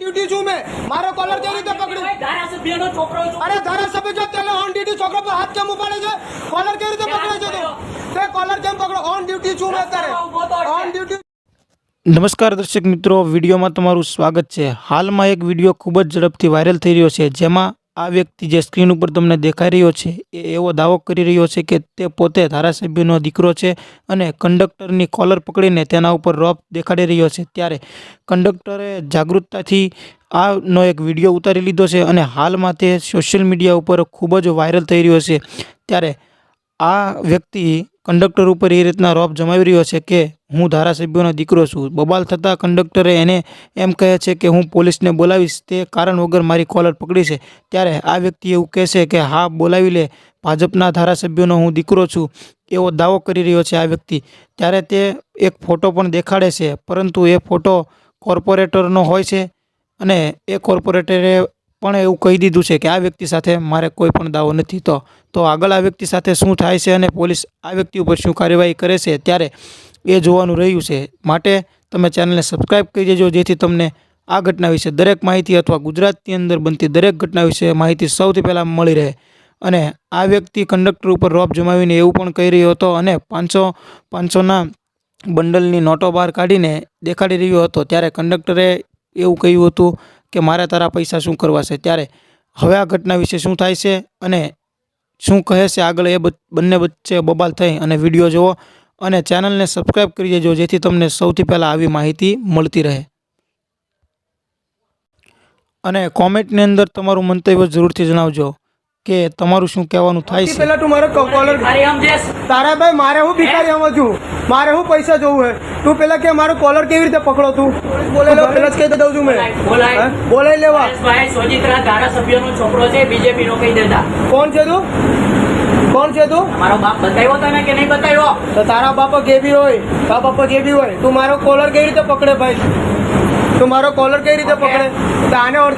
Duty છું મેં. મારો કોલર કેવી રીતે પકડ્યું? ધારાસભ્યનો છોકરો અરે ધારાસભ્ય જો તેને ઓન ડ્યુટી છોકરો પર હાથ કેમ ઉપાડે છે? કોલર કેવી રીતે પકડે છે તું? તે કોલર કેમ પકડો ઓન ડ્યુટી છું મેં અત્યારે. ઓન ડ્યુટી નમસ્કાર દર્શક મિત્રો વિડીયોમાં તમારું સ્વાગત છે. હાલમાં એક વીડિયો ખૂબ જ ઝડપથી વાયરલ થઈ રહ્યો છે જેમાં આ વ્યક્તિ જે સ્ક્રીન ઉપર તમને દેખાઈ રહ્યો છે, એ એવો દાવો કરી રહ્યો છે કે તે પોતે ધારાસભ્યનો દીકરો છે અને કંડક્ટરની કોલર પકડીને તેના ઉપર રોપ દેખાડી રહ્યો છે. ત્યારે કંડક્ટરે જાગૃતતાથી આનો એક વીડિયો ઉતારી લીધો છે અને હાલમાં તે સોશિયલ મીડિયા ઉપર ખૂબ જ વાયરલ થઈ રહ્યો છે. ત્યારે આ વ્યક્તિ કંડક્ટર ઉપર એ રીતના રોપ જમાવી રહ્યો છે કે હું ધારાસભ્યનો દીકરો છું. બબાલ થતાં કંડક્ટરે એને એમ કહે છે કે હું પોલીસને બોલાવીશ. તે કારણ વગર મારી કોલર પકડી છે. ત્યારે આ વ્યક્તિ એવું કહેશે કે હા, બોલાવી લે. ભાજપના ધારાસભ્યનો હું દીકરો છું. એવો દાવો કરી રહ્યો છે આ વ્યક્તિ. ત્યારે તે એક ફોટો પણ દેખાડે છે. પરંતુ એ ફોટો કોર્પોરેટરનો હોય છે અને એ કોર્પોરેટરે પણ એવું કહી દીધું છે કે આ વ્યક્તિ સાથે મારે કોઈ પણ દાવો નથી. તો તો આગળ આ વ્યક્તિ સાથે શું થાય છે અને પોલીસ આ વ્યક્તિ ઉપર શું કાર્યવાહી કરે છે ત્યારે એ જોવાનું રહ્યું છે. માટે તમે ચેનલને સબસ્ક્રાઈબ કરી દેજો, જેથી તમને આ ઘટના વિશે દરેક માહિતી અથવા ગુજરાતની અંદર બનતી દરેક ઘટના વિશે માહિતી સૌથી પહેલાં મળી રહે. અને આ વ્યક્તિ કંડક્ટર ઉપર રોપ જમાવીને એવું પણ કહી રહ્યો હતો અને પાંચસો, પાંચસોના બંડલની નોટો બહાર કાઢીને દેખાડી રહ્યો હતો. ત્યારે કંડક્ટરે એવું કહ્યું હતું કે મારે તારા પૈસા શું કરવા છે? ત્યારે હવે આ ઘટના વિશે શું થાય છે અને શું કહે છે? આગળ એ બંને વચ્ચે બબાલ થઈ અને વીડિયો જુઓ અને ચેનલને સબસ્ક્રાઈબ કરી દેજો, જેથી તમને સૌથી પહેલાં આવી માહિતી મળતી રહે. અને કોમેન્ટની અંદર તમારું મંતવ્ય જરૂરથી જણાવજો. કે તમારું શું કહેવાનું થાય છે? પહેલા તું મારો કોલર તારાભાઈ તારા ભાઈ મારે હું ભિખારી આમાં છું? મારે હું પૈસા જોવું હે? તું પેલા કે મારો કોલર કેવી રીતે પકડો તું? બોલેલો પેલા જ કહી દઉં છું મેં. બોલાઈ લેવા. પરેશભાઈ સોજિત્રા ધારાસભ્યનો છોકરો છે બીજેપી નો કહી દેતા. કોણ છે તું? કોણ છે તું? મારો બાપ બતાવ્યો તને કે નહીં બતાવ્યો? તો તારા બાપા જે બી હોય? તારા બાપા જે બી હોય? તું મારો કોલર કેવી રીતે પકડે ભાઈ? તું મારો કોલર કેવી રીતે પકડે? તો આને ઓળખી